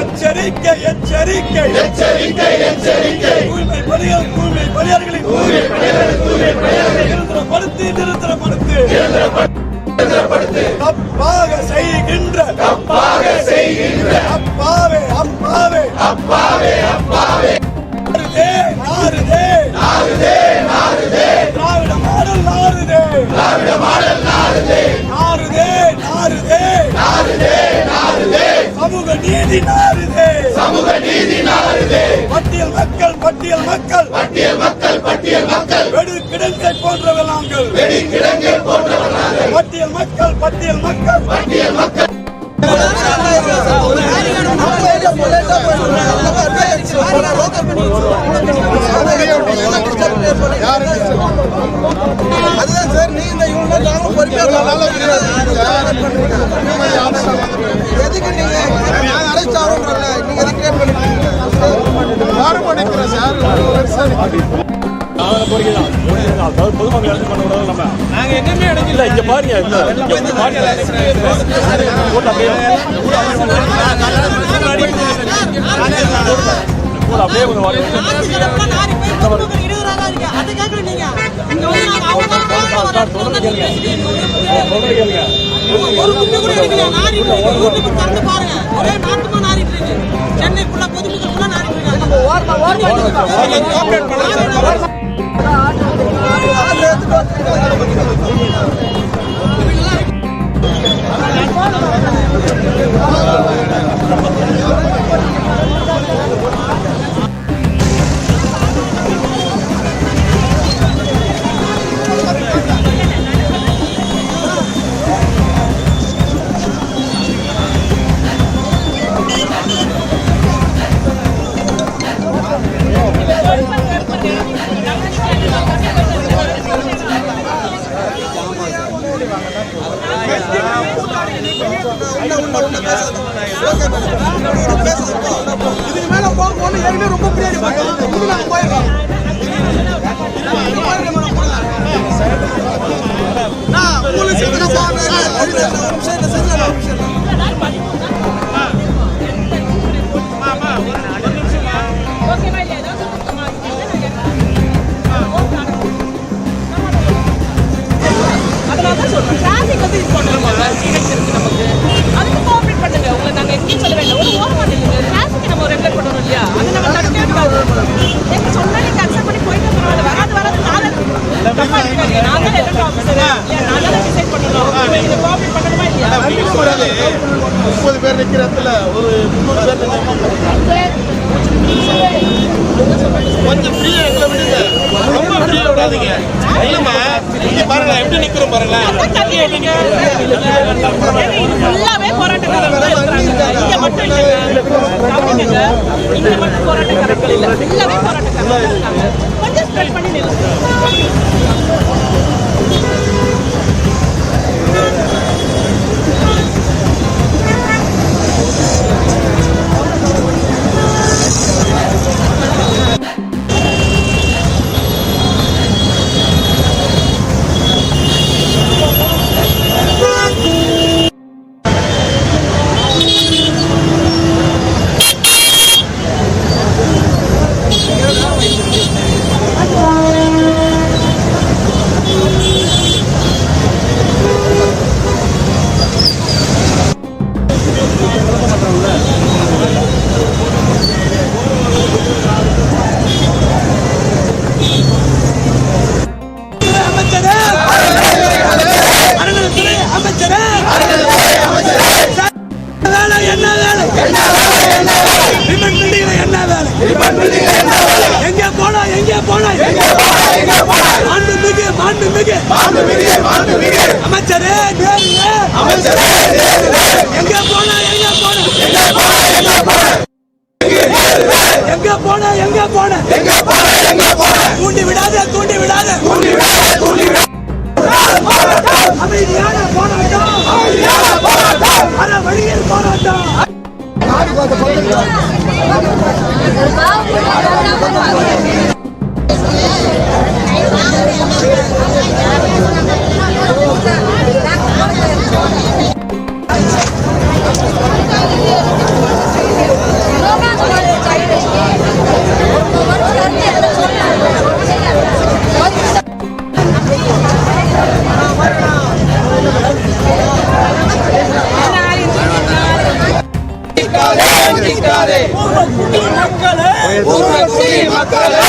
எச்சரிக்கை எச்சரிக்கை. எச்சரிக்கை எச்சரிக்கை தூய்மை பணிகள் தூய்மை பணியாளர்களின் தூய்மை நிரந்தரப்படுத்தி நிரந்தரப்படுத்து. தப்பாக செய்கின்ற தப்பாக செய்கின்ற. அப்பாவே அப்பாவே. அப்பாவே அப்பாவே. நாறுதே நாறுதே. நாறுதே திராவிட மாடல் திராவிட மாடல் நீதி நாறுதே. சமூக நீதி நாறுதே. பட்டியல் மக்கள் பட்டியல் மக்கள். பட்டியல் மக்கள் பட்டியல் மக்கள். வெடு கிடங்கை போன்றவர் நாங்கள். வெடி கிடங்கை போன்றவர் நாங்கள். பட்டியல் மக்கள் பட்டியல் மக்கள். பட்டியல் மக்கள். யாரும் பண்ணிக்கிறேன் சார் நாங்க எங்கேயுமே இடங்கல இங்க பாருங்க இல்ல இங்க பாருங்க போட்டு அப்படியே போட்டு அப்படியே கொஞ்சம் வாங்க சொல்லுங்க கேளுங்க சென்னைக்குள்ள பொதுமக்களுக்குள்ள நாரிட்டு இதுக்கு மேல போக போன ஏற்கனவே ரொம்ப பிரியாணி பார்த்தோம் இது நாங்க போயிடலாம் நான் உங்களுக்கு செஞ்சு போறேன் ஒரு நிமிஷம் இல்லை செஞ்சு ஒரு நிமிஷம் இல்லை அதனால தான் சொல்றேன் டிராஃபிக் வந்து இம்பார்ட்டன்ட் சீனக்ஸ் இருக்கு நமக்கு அதுக்கு கோஆப்ரேட் பண்ணுங்க நாங்க எங்கேயும் சொல்ல வேண்டாம். ஒரு ஓரமா நில்லுங்க டிராஃபிக் நம்ம ரெகுலேட் பண்ணணும் இல்லையா? அதை நம்ம தடுக்கவே கூடாது. எங்க சொன்னா நீங்க அக்செப்ட் பண்ணி போயிட்டு பரவாயில்ல. வராது வராது நான் தப்பா இருக்காது நான் தான் எலக்ட் ஆஃபீஸர் நான் தான் டிசைட் பண்ணணும். இதை கோஆப்ரேட் பண்ணணுமா இல்லையா? முப்பது பேர் இடத்துல ஒரு முந்நூறு பேர் கொஞ்சம் ஃப்ரீயா எங்களை விடுங்க. ரொம்ப ஃப்ரீயா விடாதீங்க. இல்லம்மா இங்க பாருங்க எப்படி நிக்கிறோம் பாருங்களேன். ஃபுல்லாவே இருக்கிறாங்க இங்க மட்டும் இல்லைங்க. கவனிக்கங்க இங்க மட்டும் போராட்டக்காரர்கள் இல்ல. எல்லாமே போராட்டக்காரர்கள் இருக்காங்க கொஞ்சம் ஸ்ப்ரெட் பண்ணி நில்லுங்க. எங்க போனா எங்க போனா? மாண்பு மிகு மாண்பு மிகு. அமைச்சரே நேரு எங்க போனா எங்க போனா? எங்க போன எங்க போன? தூண்டி விடாத தூண்டி விடாத. அமைதியான போராட்டம். அற வழியில் போராட்டம். ગરબા மக்களை பூர்வக்குடி மக்களை.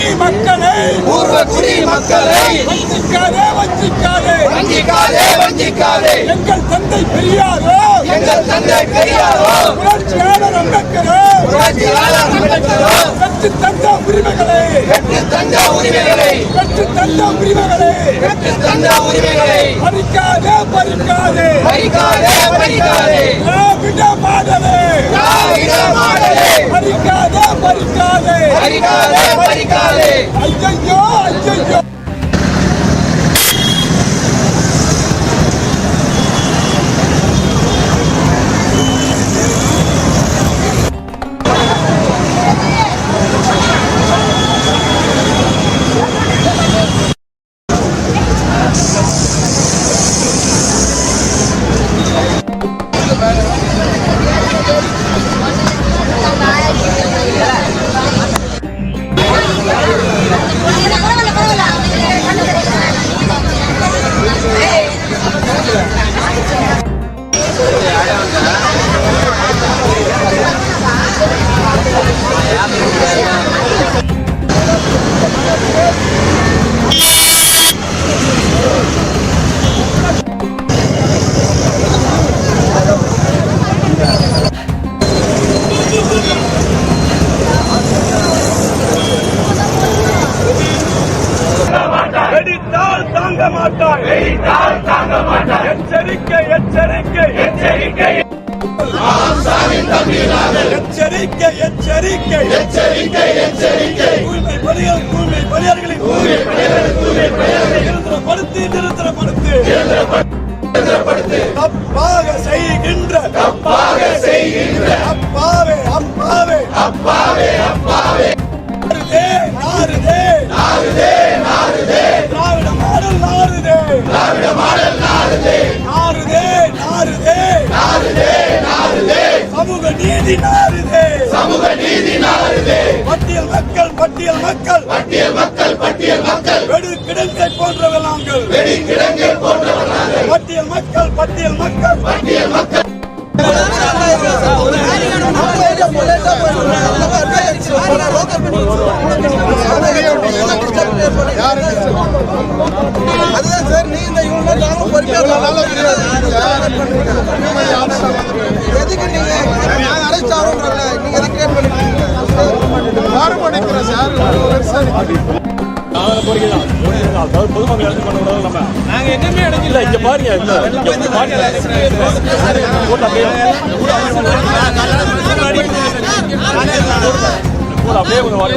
பூர்வக்குடி மக்களை. பூர்வக்குடி மக்களை. வஞ்சிக்காதே வஞ்சிக்காதே. வஞ்சிக்காதே வஞ்சிக்காதே. எங்கள் தந்தை பெரியாரோ. எங்கள் தந்தை பெரியாரோ. புரட்சியாளர் அம்பேத்கரோ. புரட்சியாளர் அம்பேத்கரோ. பெற்று தந்த உரிமைகளை. பெற்று தந்த உரிமைகளை. பெற்று தந்த உரிமைகளை. பெற்று தந்த உரிமைகளை. பறிக்காதே பறிக்காதே. பறிக்காதே பறிக்காதே. திராவிட மாடலே. திராவிட மாடலே. பறிக்காதே பறிக்காதே. பறிக்காதே பறிக்காதே. ஐயையோ ஐயையோ மாட்டாய். வெடித்தால் தாங்க மாட்டாய். எச்சரிக்கை எச்சரிக்கை. எச்சரிக்கை. எச்சரிக்கை எச்சரிக்கை. எச்சரிக்கை எச்சரிக்கை. தூய்மை பணிகள் தூய்மை பணியாளர்களின் தூய்மை நிரந்தரப்படுத்தி நிரந்தரப்படுத்து. தப்பாக செய்கின்ற. தப்பாக செய்கின்ற. அப்பாவே அப்பாவே. அப்பாவே அப்பாவே. நாறுதே நாறுதே நாறுதே திராவிட மாடல் நாறுதே திராவிட மாடல் நாறுதே நாறுதே சமூக நீதி நாறுதே சமூக நீதி நாறுதே பட்டியல் மக்கள் பட்டியல் மக்கள். பட்டியல் மக்கள் பட்டியல் மக்கள். வெடு கிடங்கை போன்றவர் நாங்கள். வெடி கிடங்கை போன்றவர் நாங்கள். பட்டியல் மக்கள் பட்டியல் மக்கள். பட்டியல் மக்கள். எதுக்கு நீங்க நான் அழைச்சாரோன்றல நீங்க எதுக்கு கிரியேட் பண்ணிருக்கீங்க யாரும் பண்ணிக்கிறேன் சார் பொதுமக்கள் இறந்து பண்ண விடாத நம்ம நாங்க எங்கேயுமே இடைஞ்சல இங்க பாருங்க இந்த இங்க வந்து பாருங்க போட்டு அப்படியே கூட அப்படியே கொஞ்சம் வாங்க